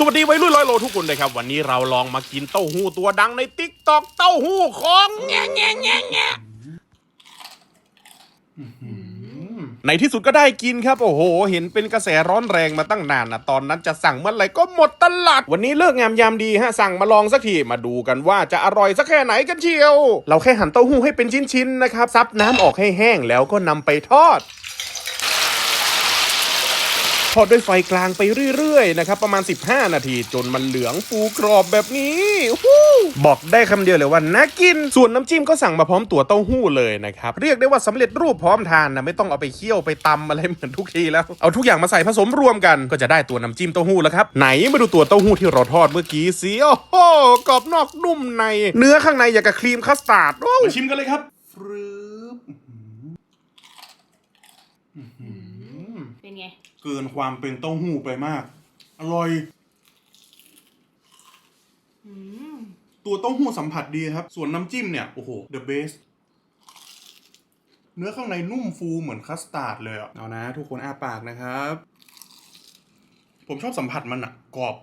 สวัสดีวัยรุ่นร้อยโลทุกคนเลยครับ วันนี้เราลองมากินเต้าหู้ตัวดังในติ๊กตอกเต้าหู้ของแง่แง่แง่แง่ในที่สุดก็ได้กินครับโอ้โห เห็นเป็นกระแสร้อนแรงมาตั้งนานนะตอนนั้นจะสั่งเมื่อไหร่ก็หมดตลาด วันนี้เลิกงามยามดีฮะสั่งมาลองสักทีมาดูกันว่าจะอร่อยสักแค่ไหนกันเชียว เราแค่หั่นเต้าหู้ให้เป็นชิ้นๆนะครับซับน้ำออกให้แห้งแล้วก็นำไปทอด อดด้วยไฟกลางไปเรื่อยๆนะครับประมาณ 15 นาทีจนมันเหลืองฟูกรอบแบบนี้ฮู้บอกได้คำเดียวเลยว่าน่ากิน ส่วนน้ำจิ้มก็สั่งมาพร้อมตัวเต้าหู้เลยนะครับเรียกได้ว่าสำเร็จรูปพร้อมทานนะไม่ต้องเอาไปเคี่ยวไปตำอะไรเหมือนทุกทีแล้วเอาทุกอย่างมาใส่ผสมรวมกันก็จะได้ตัวน้ำจิ้มเต้าหู้แล้วครับไหนมาดูตัวเต้าหู้ที่เราทอดเมื่อกี้สิโอ้โหกรอบนอกนุ่มใน เนื้อข้างในอย่างกับครีมคัสตาร์ดมาชิมกันเลยครับฟรึบ เป็นไง เกินความเป็นเต้าหู้ไปมาก อร่อยอืมตัวเต้าหู้สัมผัสดีครับ ส่วนน้ำจิ้มเนี่ย โอ้โห the best เนื้อข้างในนุ่มฟูเหมือนคัสตาร์ดเลยอะเอานะ ทุกคนอ้าปากนะครับ ผมชอบสัมผัสมันอะกรอบ